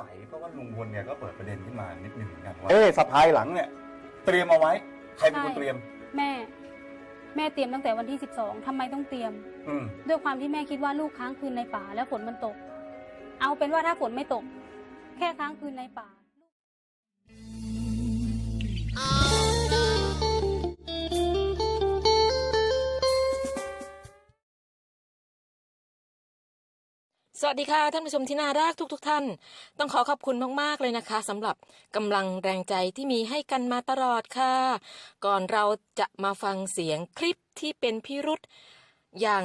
สัยเพราะว่าลุงพลเนี่ยก็เปิดประเด็นขึ้นมานิดหนึ่งเหมือนกันว่าเอ๊ะสะพายหลังเนี่ย เตรียมเอาไว้ ใครเป็นคนใช่เตรียม แม่ แม่เตรียมตั้งแต่วันที่ 12ทำไมต้องเตรียม อืมด้วยความที่แม่คิดว่าลูกค้างคืนในป่าแล้วฝนมันตก เอาเป็นว่าถ้าฝนไม่ตก แค่ค้างคืนในป่า สวัสดีค่ะ ท่านผู้ชมที่น่ารักทุกๆทท่าน ต้องขอขอบคุณมากๆเลยนะคะสำหรับกำลังแรงใจที่มีให้กันมาตลอดค่ะ ก่อนเราจะมาฟังเสียงคลิปที่เป็นพิรุษอย่าง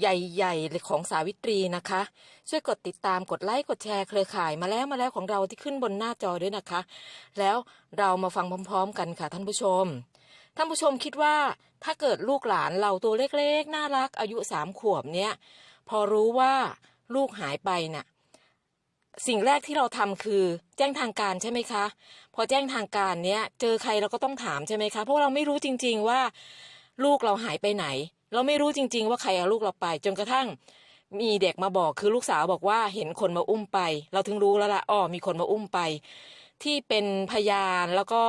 ใหญ่ๆเลยของสาวิตรีนะคะ ช่วยกดติดตามกดไลค์กดแชร์เครือข่ายมาแล้วมาแล้วของเราที่ขึ้นบนหน้าจอด้วยนะคะ แล้วเรามาฟังพร้อม ๆ กันค่ะ ท่านผู้ชมท่านผู้ชมคิดว่าถ้าเกิดลูกหลานเราตัวเล็กๆ น่ารักอายุสามขวบเนี้ยพอรู้ว่า ลูกหายไปน่ะ สิ่งแรกที่เราทำคือ แจ้งทางการใช่ไหมคะ พอแจ้งทางการเนี้ย เจอใครเราก็ต้องถามใช่ไหมคะ เพราะเราไม่รู้จริง ๆว่า ลูกเราหายไปไหน เราไม่รู้จริง ๆ ว่าใครเอาลูกเราไปจนกระทั่งมีเด็กมาบอกคือลูกสาวบอกว่าเห็นคนมาอุ้มไป เราถึงรู้แล้วล่ะอ๋อมีคนมาอุ้มไป ที่เป็นพยานแล้วก็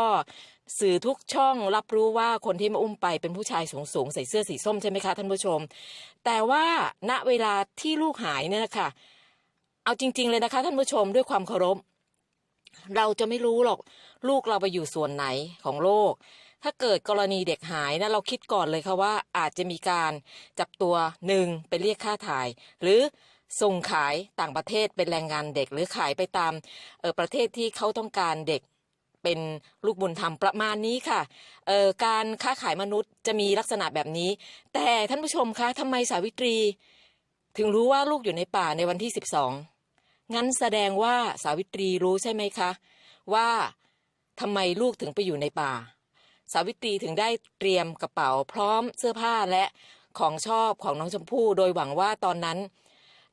สื่อทุกช่องรับรู้ว่าคนที่มาอุ้มไปเป็นผู้ชายสูงสูงๆใส่เสื้อสีส้มใช่ไหมคะท่านผู้ชม แต่ว่าณเวลาที่ลูกหายเนี่ยนะคะเอาจริง ๆ เลยนะคะท่านผู้ชมด้วยความเคารพ เราจะไม่รู้หรอกลูกเราไปอยู่ส่วนไหนของโลก ถ้าเกิดกรณีเด็กหายนะเราคิดก่อนเลยค่ะว่าอาจจะมีการจับตัวหนึ่งไปเรียกค่าถ่าย หรือส่งขายต่างประเทศเป็นแรงงานเด็ก หรือขายไปตามเอ่อประเทศที่เขาต้องการเด็ก เป็นลูกบุญธรรมประมาณนี้ค่ะเอ่อการค้าขายมนุษย์จะมีลักษณะแบบนี้ แต่ท่านผู้ชมคะทำไมสาวิตรี ถึงรู้ว่าลูกอยู่ในป่าในวันที่สิบสองงั้นแสดงว่าสาวิตรีรู้ใช่ไหมคะ ว่าทำไมลูกถึงไปอยู่ในป่า สาวิตรีถึงได้เตรียมกระเป๋าพร้อมเสื้อผ้าและของชอบของน้องชมพู่โดยหวังว่าตอนนั้น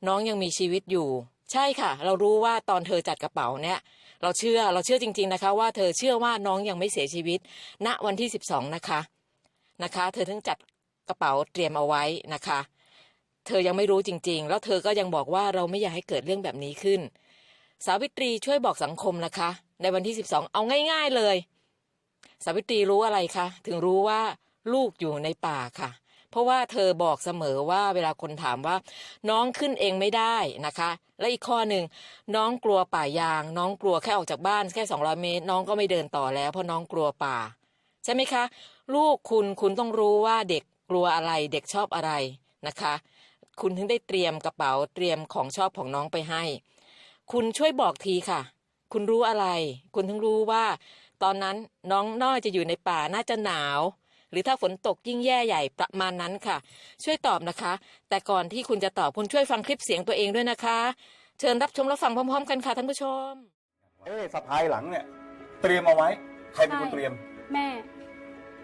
น้องยังมีชีวิตอยู่ ใช่ค่ะ เรารู้ว่าตอนเธอจัดกระเป๋าเนี่ย เราเชื่อเราเชื่อจริง ๆนะคะ ว่าเธอเชื่อว่าน้องยังไม่เสียชีวิต ณวันที่สิบสองนะคะนะคะ เธอถึงจัดกระเป๋าเตรียมเอาไว้นะคะ เธอยังไม่รู้จริง ๆ แล้วเธอก็ยังบอกว่าเราไม่อยากให้เกิดเรื่องแบบนี้ขึ้น สาวิตรีช่วยบอกสังคมนะคะ ในวันที่สิบสองเอาง่าย ๆเลย สาวิตรีรู้อะไรคะถึงรู้ว่าลูกอยู่ในป่าค่ะ เพราะว่าเธอบอกเสมอว่าเวลาคนถามว่า น้องขึ้นเองไม่ได้นะคะ และอีกข้อหนึ่งน้องกลัวป่ายาง น้องกลัวแค่ออกจากบ้านแค่สองร้อยเมตร น้องก็ไม่เดินต่อแล้วเพราะน้องกลัวป่า ใช่ไหมคะ ลูกคุณคุณต้องรู้ว่าเด็กกลัวอะไรเด็กชอบอะไรนะคะ คุณถึงได้เตรียมกระเป๋าเตรียมของชอบของน้องไปให้ คุณช่วยบอกทีค่ะ คุณรู้อะไร คุณถึงรู้ว่า ตอนนั้นน้องน้อยจะอยู่ในป่าน่าจะหนาว หรือถ้าฝนตกยิ่งแย่ใหญ่ประมาณนั้นค่ะ ช่วยตอบนะคะ แต่ก่อนที่คุณจะตอบคุณช่วยฟังคลิปเสียงตัวเองด้วยนะคะ เชิญรับชมรับฟังพร้อม ๆ กันค่ะท่านผู้ชม เอ๊ะสะพายหลังเนี่ย เตรียมเอาไว้ ใครเป็นคนใช่เตรียม แม่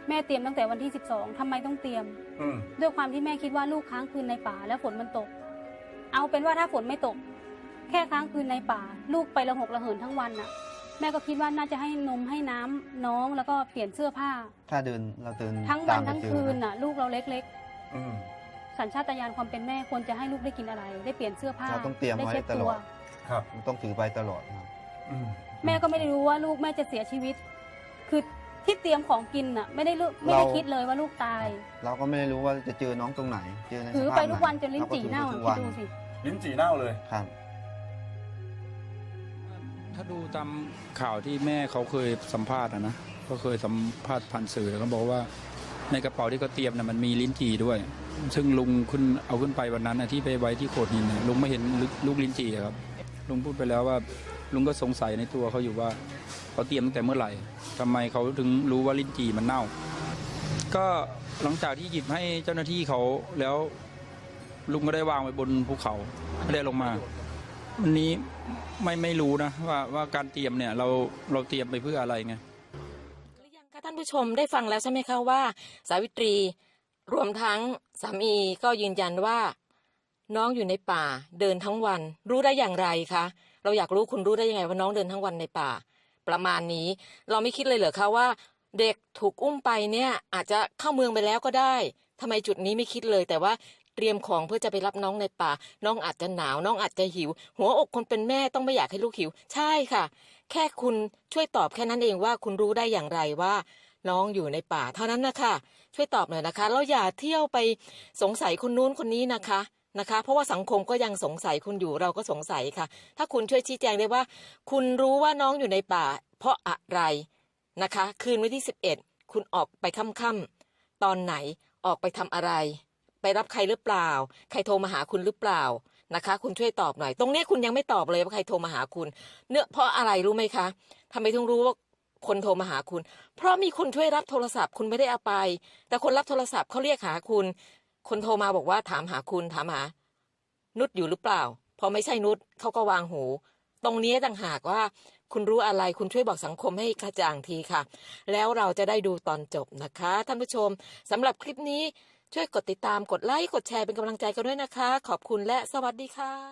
แม่เตรียมตั้งแต่วันที่ 12ทำไมต้องเตรียม อืมด้วยความที่แม่คิดว่าลูกค้างคืนในป่าแล้วฝนมันตก เอาเป็นว่าถ้าฝนไม่ตก แค่ค้างคืนในป่า ลูกไประหกระเหินทั้งวันน่ะ แม่ก็คิดว่าน่าจะให้นมให้น้ำน้องแล้วก็เปลี่ยนเสื้อผ้า ถ้าเดินเราเดินทั้งวันตามไปทั้งเจอคืนน่ะลูกเราเล็ก อืม ๆ สัญชาตญาณความเป็นแม่ควรจะให้ลูกได้กินอะไร ได้เปลี่ยนเสื้อผ้าเราต้องเตรียมได้ไว้เช็ดตลตัวอด ครับ ต้องถือไปตลอดครับ อืมแม่ก็ไม่ได้รู้ว่าลูกแม่จะเสียชีวิต คือที่เตรียมของกินน่ะไม่ได้รู้ไม่ได้คิดเลยว่าลูกตาย เราก็ไม่ได้รู้ว่าจะเจอน้องตรงไหน เจอในถือสภาพไปไหนทุกวันจนลิ้นจี่เน่ารก็อะถือไปทุกวันคิดดูสิ ลิ้นจี่เน่าเลย ครับ ถ้าดูตามข่าวที่แม่เขาเคยสัมภาษณ์อะนะก็เคยสัมภาษณ์ผ่านสื่อแล้วก็บอกว่าในกระเป๋าที่เขาเตรียมน่ะมันมีลิ้นจี่ด้วย ซึ่งลุงขึ้นเอาขึ้นไปวันนั้นนะที่ไปไว้ที่โขดหินนะลุงไม่เห็นลูกลิ้นจี่ครับ ลุงพูดไปแล้วว่า ลุงก็สงสัยในตัวเขาอยู่ว่าเขาเตรียมตั้งแต่เมื่อไหร่ทำไมเขาถึงรู้ว่าลิ้นจี่มันเน่า ก็หลังจากที่หยิบให้เจ้าหน้าที่เขาแล้วลุงก็ได้วางไว้บนภูเขาไม่ได้ลงมา วันนี้ไม่ไม่รู้นะว่าว่าการเตรียมเนี่ยเราเราเตรียมไปเพื่ออะไรไงหรือยังคะท่านผู้ชมได้ฟังแล้วใช่ไหมคะว่า สาวิตรีรวมทั้งสามีก็ยืนยันว่า น้องอยู่ในป่าเดินทั้งวัน รู้ได้อย่างไรคะเราอยากรู้คุณรู้ได้ยังไงว่าน้องเดินทั้งวันในป่า ประมาณนี้ เราไม่คิดเลยเหรอคะว่า เด็กถูกอุ้มไปเนี่ยอาจจะเข้าเมืองไปแล้วก็ได้ทำไมจุดนี้ไม่คิดเลย แต่ว่า เตรียมของเพื่อจะไปรับน้องในป่า น้องอาจจะหนาว น้องอาจจะหิว หัวอกคนเป็นแม่ต้องไม่อยากให้ลูกหิว ใช่ค่ะ แค่คุณช่วยตอบแค่นั้นเองว่าคุณรู้ได้อย่างไรว่าน้องอยู่ในป่า เท่านั้นนะคะช่วยตอบหน่อยนะคะแล้วอย่าเที่ยวไปสงสัยคนนู้นคนนี้นะคะนะคะ เพราะว่าสังคมก็ยังสงสัยคุณอยู่เราก็สงสัยค่ะ ถ้าคุณช่วยชี้แจงได้ว่า คุณรู้ว่าน้องอยู่ในป่า เพราะอะไรนะคะ คืนวันที่ 11 คุณออกไปค่ำๆตอนไหนออกไปทำอะไร ไปรับใครหรือเปล่า ใครโทรมาหาคุณหรือเปล่านะคะ คุณช่วยตอบหน่อย ตรงนี้คุณยังไม่ตอบเลยว่าใครโทรมาหาคุณ เนื่อเพราะอะไรรู้ไหมคะทำไมถึงรู้ว่าคนโทรมาหาคุณ เพราะมีคนช่วยรับโทรศัพท์คุณไม่ได้เอาไป แต่คนรับโทรศัพท์เขาเรียกหาคุณ คนโทรมาบอกว่าถามหาคุณถามหา นุชอยู่หรือเปล่า พอไม่ใช่นุชเขาก็วางหู ตรงนี้ต่างหากว่า คุณรู้อะไรคุณช่วยบอกสังคมให้กระจ่างทีค่ะ แล้วเราจะได้ดูตอนจบนะคะ ท่านผู้ชมสำหรับคลิปนี้ ช่วยกดติดตามกดไลค์กดแชร์เป็นกำลังใจกันด้วยนะคะ ขอบคุณและสวัสดีค่ะ